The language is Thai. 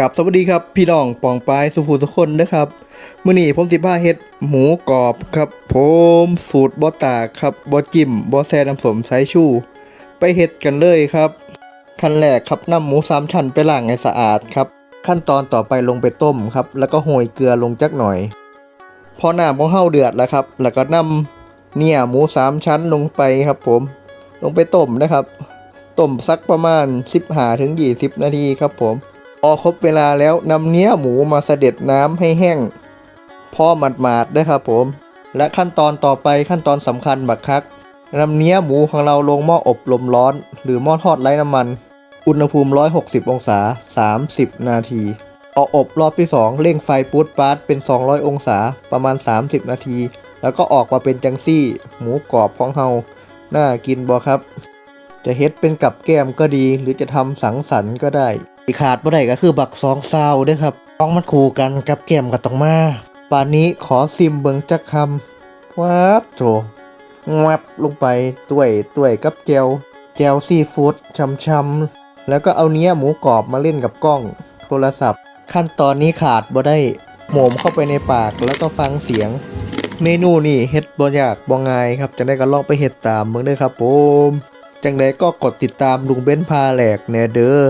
กับสวัสดีครับพี่น้องปองปายสุภูทุกคนนะครับมื้อนี้ผมสิพาเฮ็ดหมูกรอบครับ ผมสูตรบ่ตากครับบ่จิ้มบ่แซ่น้ำสมสายชู ไปเฮ็ดกันเลยครับขั้นแรกครับนำหมูสามชั้นไปล้างให้สะอาดครับ ขั้นตอนต่อไปลงไปต้มครับ แล้วก็โรยเกลือลงจักหน่อย พอน้ำของเฮาเดือดแล้วครับ แล้วก็นำเนี่ยหมูสามชั้นลงไปครับ ผม ลงไปต้มนะครับต้มสักประมาณ 15ถึง20 นาทีครับผม พอครบเวลาแล้วนำเนื้อหมูมาเสด็จน้ำให้แห้งพอหมาดๆนะครับผม และขั้นตอนต่อไปขั้นตอนสำคัญบักคักนำเนื้อหมูของเราลงหม้ออบลมร้อน หรือหม้อทอดไร้น้ำมัน อุณหภูมิ 160 องศา 30 นาทีเอาอบรอบที่ 2 เร่งไฟปูดปาร์ตเป็น 200 องศาประมาณ 30 นาที แล้วก็ออกมาเป็นจังซี่ หมูกรอบของเฮาน่ากินบอครับ จะเฮ็ดเป็นกับแก้มก็ดี หรือจะทำสังสรรค์ก็ได้ ที่ขาดบ่ได้ก็คือบักซองซาวด้วยครับต้องมันคู่กันกับแก้มก็ต้องมาป่านนี้ขอซิมเบิงจักคำว้าโถงับลงไปต้วยต้วยกับเจลเจลซีฟู้ดช้ำๆแล้วก็เอาเนี้ยหมูกรอบมาเล่นกับกล้องโทรศัพท์ ขั้นตอนนี้ขาดบ่ได้หมมเข้าไปในปากแล้วก็ฟังเสียง เมนูนี่เฮ็ดบ่ยากบ่ง่ายครับจังได้ก็ลองไปเฮ็ดตามเบิ่งด้อครับผมจังไดก็กดติดตามลุงเบ้นพาแหลกแน่เด้อ